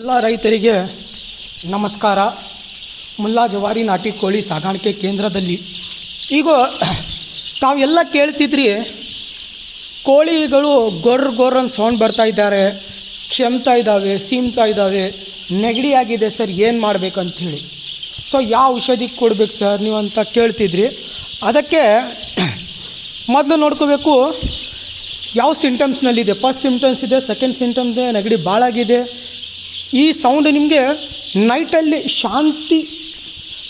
ಎಲ್ಲ ರೈತರಿಗೆ ನಮಸ್ಕಾರ. ಮುಲ್ಲಾ ಜವಾರಿ ನಾಟಿ ಕೋಳಿ ಸಾಗಾಣಿಕೆ ಕೇಂದ್ರದಲ್ಲಿ. ಈಗ, ತಾವೆಲ್ಲ ಕೇಳ್ತಿದ್ರಿ, ಕೋಳಿಗಳು ಗೊರ್ರ ಗೊರ್ರ ಅಂತ ಸೌಂಡ್ ಬರ್ತಾ ಇದ್ದಾರೆ. ಕ್ಷಮ್ತಾ ಇದ್ದಾವೆ, ಸೀಮ್ತಾ ಇದ್ದಾವೆ. ನೆಗಡಿ ಆಗಿದೆ ಸರ್, ಏನು ಮಾಡಬೇಕಂಥೇಳಿ ಸೊ ಯಾವ ಔಷಧಿ ಕೊಡ್ಬೇಕು ಸರ್, ನೀವು ಅಂತ ಕೇಳ್ತಿದ್ರಿ. ಅದಕ್ಕೆ ಮೊದಲು ನೋಡ್ಕೋಬೇಕು, ಯಾವ ಸಿಂಟಮ್ಸ್ನಲ್ಲಿದೆ ಫಸ್ಟ್ ಸಿಂಟಮ್ಸ್ ಇದೆ ಸೆಕೆಂಡ್ ಸಿಂಟಮ್ಸ್ ನೆಗಡಿ ಭಾಳಾಗಿದೆ ಈ ಸೌಂಡ್ ನಿಮಗೆ ನೈಟಲ್ಲಿ ಶಾಂತಿ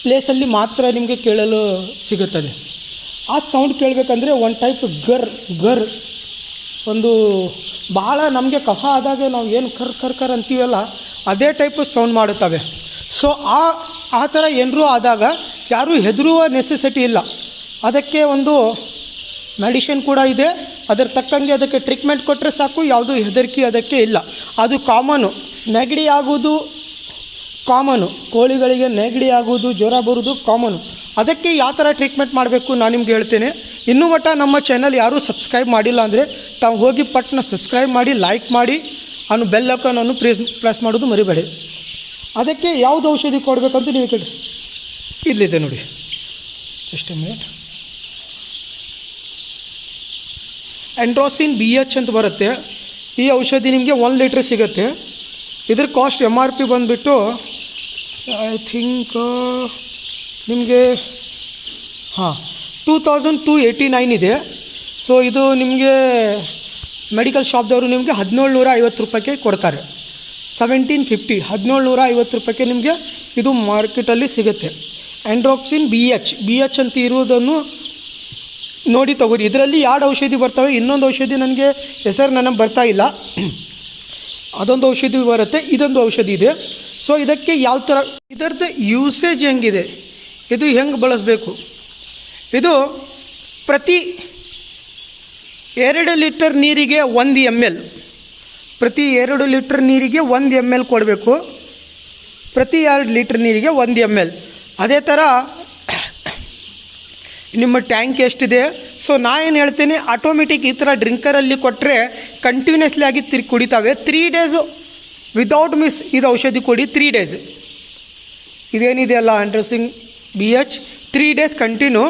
ಪ್ಲೇಸಲ್ಲಿ ಮಾತ್ರ ನಿಮಗೆ ಕೇಳಲು ಸಿಗುತ್ತದೆ. ಆ ಸೌಂಡ್ ಕೇಳಬೇಕಂದ್ರೆ ಒನ್ ಟೈಪ್ ಗರ್ ಗರ್ ಒಂದು ಭಾಳ ನಮಗೆ ಕಫ ಆದಾಗ ನಾವು ಏನು ಕರ್ ಕರ್ ಕರ್ ಅಂತೀವಲ್ಲ, ಅದೇ ಟೈಪ್ ಸೌಂಡ್ ಮಾಡುತ್ತವೆ. ಸೊ ಆ ಆ ಥರ ಏನರೂ ಆದಾಗ ಯಾರೂ ಹೆದರುವ ನೆಸೆಸಿಟಿ ಇಲ್ಲ. ಅದಕ್ಕೆ ಒಂದು ಮೆಡಿಷನ್ ಕೂಡ ಇದೆ. ಅದರ ತಕ್ಕಂಗೆ ಅದಕ್ಕೆ ಟ್ರೀಟ್ಮೆಂಟ್ ಕೊಟ್ಟರೆ ಸಾಕು, ಯಾವುದು ಹೆದರಿಕೆ ಅದಕ್ಕೆ ಇಲ್ಲ. ಅದು ಕಾಮನು ನೆಗಡಿ ಆಗುವುದು ಕಾಮನು ಕೋಳಿಗಳಿಗೆ ನೆಗಡಿ ಆಗುವುದು, ಜ್ವರ ಬರುವುದು ಕಾಮನು ಅದಕ್ಕೆ ಯಾವ ಥರ ಟ್ರೀಟ್ಮೆಂಟ್ ಮಾಡಬೇಕು ನಾನು ನಿಮ್ಗೆ ಹೇಳ್ತೇನೆ. ಇನ್ನೂ ಮಟ್ಟ ನಮ್ಮ ಚಾನಲ್ ಯಾರೂ ಸಬ್ಸ್ಕ್ರೈಬ್ ಮಾಡಿಲ್ಲ ಅಂದರೆ ತಾವು ಹೋಗಿ ಪಟ್ನ ಸಬ್ಸ್ಕ್ರೈಬ್ ಮಾಡಿ ಲೈಕ್ ಮಾಡಿ ಅವನು ಬೆಲ್ ನಾನು ಪ್ರೆಸ್ ಪ್ರೆಸ್ ಮಾಡೋದು ಮರಿಬೇಡಿ. ಅದಕ್ಕೆ ಯಾವುದು ಔಷಧಿ ಕೊಡಬೇಕಂತ ನೀವು ಕೇಳಿ ಇಲ್ಲಿದೆ ನೋಡಿ. ಜಸ್ಟ್ ಎಂಡ್ರೋಸಿನ್ ಬಿ ಎಚ್ ಅಂತ ಬರುತ್ತೆ. ಈ ಔಷಧಿ ನಿಮಗೆ ಒಂದು ಲೀಟ್ರ್ ಸಿಗುತ್ತೆ. ಇದ್ರ ಕಾಸ್ಟ್ ಎಂ ಆರ್ ಪಿ ಬಂದುಬಿಟ್ಟು ಐ ಥಿಂಕ್ ನಿಮಗೆ, ಹಾಂ two thousand two eighty nine ಇದೆ. ಸೊ ಇದು ನಿಮಗೆ ಮೆಡಿಕಲ್ ಶಾಪ್ದವರು ನಿಮಗೆ ಹದಿನೇಳು ನೂರ ಐವತ್ತು ರೂಪಾಯಿಗೆ ಕೊಡ್ತಾರೆ. ಸೆವೆಂಟೀನ್ ಫಿಫ್ಟಿ ಹದಿನೇಳು ನೂರ ಐವತ್ತು ರೂಪಾಯಿಗೆ ನಿಮಗೆ ಇದು ಮಾರ್ಕೆಟಲ್ಲಿ ಸಿಗುತ್ತೆ. ಆ್ಯಂಡ್ರಾಕ್ಸಿನ್ ಬಿ ಎಚ್ ಬಿ ಎಚ್ ಅಂತ ಇರುವುದನ್ನು ನೋಡಿ ತಗೋರಿ. ಇದರಲ್ಲಿ ಎರಡು ಔಷಧಿ ಬರ್ತವೆ. ಇನ್ನೊಂದು ಔಷಧಿ ನನಗೆ ಹೆಸರು ನನಗೆ ಬರ್ತಾ ಇಲ್ಲ. ಅದೊಂದು ಔಷಧಿ ಬರುತ್ತೆ. ಇದೊಂದು ಔಷಧಿ ಇದೆ. ಸೊ ಇದಕ್ಕೆ ಯಾವ ಥರ ಇದರದ್ದು ಯೂಸೇಜ್ ಹೆಂಗಿದೆ? ಇದು ಹೆಂಗೆ ಬಳಸಬೇಕು? ಇದು ಪ್ರತಿ ಎರಡು ಲೀಟರ್ ನೀರಿಗೆ ಒಂದು ಎಂ ಎಲ್ ಪ್ರತಿ ಎರಡು ಲೀಟರ್ ನೀರಿಗೆ ಒಂದು ಎಂ ಎಲ್ ಕೊಡಬೇಕು. ಪ್ರತಿ ಎರಡು ಲೀಟರ್ ನೀರಿಗೆ ಒಂದು ಎಂ ಎಲ್ ಅದೇ ಥರ ನಿಮ್ಮ ಟ್ಯಾಂಕ್ ಎಷ್ಟಿದೆ? ಸೊ ನಾ ಏನು ಹೇಳ್ತೀನಿ ಆಟೋಮೆಟಿಕ್ ಈ ಥರ ಡ್ರಿಂಕರಲ್ಲಿ ಕೊಟ್ಟರೆ ಕಂಟಿನ್ಯೂಸ್ಲಿ ಆಗಿ ತಿರು ಕುಡಿತಾವೆ. ತ್ರೀ ಡೇಸು ವಿತೌಟ್ ಮಿಸ್ ಇದು ಔಷಧಿ ಕೊಡಿ ತ್ರೀ ಡೇಸ್ ಇದೇನಿದೆಯಲ್ಲ ಅಂಡ್ರೆಸಿಂಗ್ B H three days continue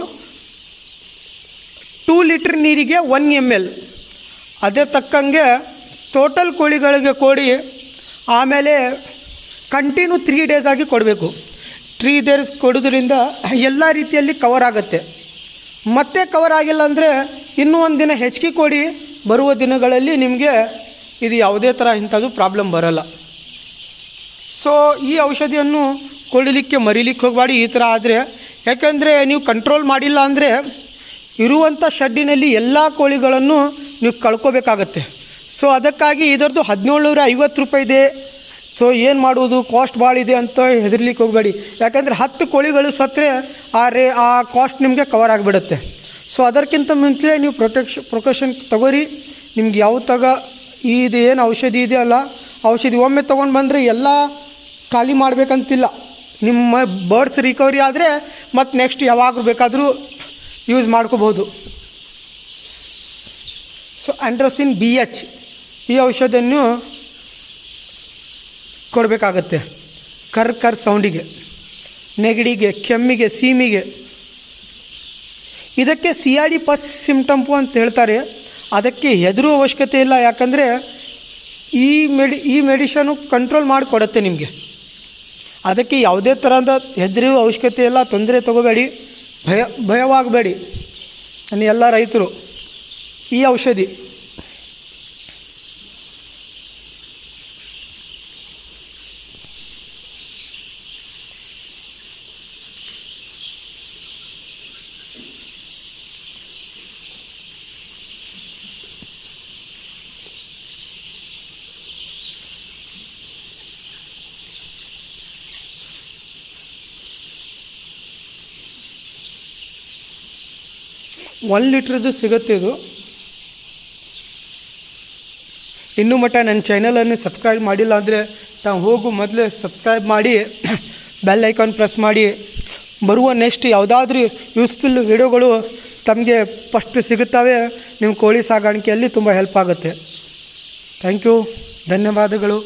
two litre ನೀರಿಗೆ ಒನ್ ಎಂ ಎಲ್ ಅದೇ ತಕ್ಕಂಗೆ ಟೋಟಲ್ ಕೋಳಿಗಳಿಗೆ ಕೊಡಿ, ಆಮೇಲೆ ಕಂಟಿನ್ಯೂ ತ್ರೀ ಡೇಸ್ ಆಗಿ ಕೊಡಬೇಕು. ತ್ರೀ ಡೇಸ್ ಕೊಡೋದ್ರಿಂದ ಎಲ್ಲ ರೀತಿಯಲ್ಲಿ ಕವರ್ ಆಗುತ್ತೆ. ಮತ್ತೆ ಕವರ್ ಆಗಿಲ್ಲ ಅಂದರೆ ಇನ್ನೂ ಒಂದು ದಿನ ಹೆಚ್ಚಿಗೆ ಕೊಡಿ. ಬರುವ ದಿನಗಳಲ್ಲಿ ನಿಮಗೆ ಇದು ಯಾವುದೇ ಥರ ಇಂಥದ್ದು ಪ್ರಾಬ್ಲಮ್ ಬರಲ್ಲ. ಸೊ ಈ ಔಷಧಿಯನ್ನು ಕೊಡಲಿಕ್ಕೆ ಮರಿಲಿಕ್ಕೆ ಹೋಗಬೇಡಿ ಈ ಥರ ಆದರೆ. ಯಾಕೆಂದರೆ ನೀವು ಕಂಟ್ರೋಲ್ ಮಾಡಿಲ್ಲ ಅಂದರೆ ಇರುವಂಥ ಶೆಡ್ಡಿನಲ್ಲಿ ಎಲ್ಲ ಕೋಳಿಗಳನ್ನು ನೀವು ಕಳ್ಕೋಬೇಕಾಗತ್ತೆ. ಸೊ ಅದಕ್ಕಾಗಿ ಇದರದ್ದು ಹದಿನೇಳು ನೂರ ಐವತ್ತು ರೂಪಾಯಿ ಇದೆ. ಸೊ ಏನು ಮಾಡುವುದು? ಕಾಸ್ಟ್ ಭಾಳ ಇದೆ ಅಂತ ಹೆದರ್ಲಿಕ್ಕೆ ಹೋಗಬೇಡಿ. ಯಾಕಂದರೆ ಹತ್ತು ಕೋಳಿಗಳು ಸತ್ತರೆ ಆ ರೇ, ಆ ಕಾಸ್ಟ್ ನಿಮಗೆ ಕವರ್ ಆಗಿಬಿಡುತ್ತೆ. ಸೊ ಅದಕ್ಕಿಂತ ಮುಂಚೆ ನೀವು ಪ್ರೊಟೆಕ್ಷ ಪ್ರೊಟೆಕ್ಷನ್ ತಗೋರಿ. ನಿಮ್ಗೆ ಯಾವ ತಗ ಇದು ಏನು ಔಷಧಿ ಇದೆಯಲ್ಲ ಔಷಧಿ ಒಮ್ಮೆ ತೊಗೊಂಡು ಬಂದರೆ ಎಲ್ಲ ಖಾಲಿ ಮಾಡಬೇಕಂತಿಲ್ಲ. ನಿಮ್ಮ ಬರ್ಡ್ಸ್ ರಿಕವರಿ ಆದರೆ ಮತ್ತು ನೆಕ್ಸ್ಟ್ ಯಾವಾಗ ಬೇಕಾದರೂ ಯೂಸ್ ಮಾಡ್ಕೋಬೋದು. ಸೊ ಆ್ಯಂಡ್ರೋಸಿನ್ ಬಿ ಎಚ್ ಈ ಔಷಧಿಯನ್ನು ಕೊಡಬೇಕಾಗತ್ತೆ. ಕರ್ ಕರ್ ಸೌಂಡಿಗೆ, ನೆಗಡಿಗೆ, ಕೆಮ್ಮಿಗೆ, ಸೀಮಿಗೆ. ಇದಕ್ಕೆ C R D first symptom ಅಂತ ಹೇಳ್ತಾರೆ. ಅದಕ್ಕೆ ಹೆದ್ರೂ ಅವಶ್ಯಕತೆ ಇಲ್ಲ. ಯಾಕಂದರೆ ಈ ಮೆಡಿ, ಈ ಮೆಡಿಷನು ಕಂಟ್ರೋಲ್ ಮಾಡಿಕೊಡತ್ತೆ ನಿಮಗೆ. ಅದಕ್ಕೆ ಯಾವುದೇ ಥರದ ಹೆದರುವ ಅವಶ್ಯಕತೆ ಇಲ್ಲ. ತೊಂದರೆ ತಗೋಬೇಡಿ. ಭಯ, ಭಯವಾಗಬೇಡಿ. ನನ್ನ ಎಲ್ಲ ರೈತರು, ಈ ಔಷಧಿ. ಒನ್ ಲೀಟ್ರದ್ದು ಸಿಗುತ್ತೆ ಇದು. ಇನ್ನೂ ಮಟ್ಟ ನನ್ನ ಚಾನಲನ್ನು ಸಬ್ಸ್ಕ್ರೈಬ್ ಮಾಡಿಲ್ಲ ಅಂದರೆ ತಾವು ಹೋಗು ಮೊದಲೇ ಸಬ್ಸ್ಕ್ರೈಬ್ ಮಾಡಿ ಬೆಲ್ ಐಕಾನ್ ಪ್ರೆಸ್ ಮಾಡಿ. ಬರುವ ನೆಕ್ಸ್ಟ್ ಯಾವುದಾದ್ರೂ ಯೂಸ್ಫುಲ್ ವಿಡಿಯೋಗಳು ತಮಗೆ ಫಸ್ಟ್ ಸಿಗುತ್ತವೆ, ನಿಮ್ಮ ಕೋಳಿ ಸಾಗಾಣಿಕೆಯಲ್ಲಿ ತುಂಬ ಹೆಲ್ಪ್ ಆಗುತ್ತೆ. ಥ್ಯಾಂಕ್ ಯು ಧನ್ಯವಾದಗಳು.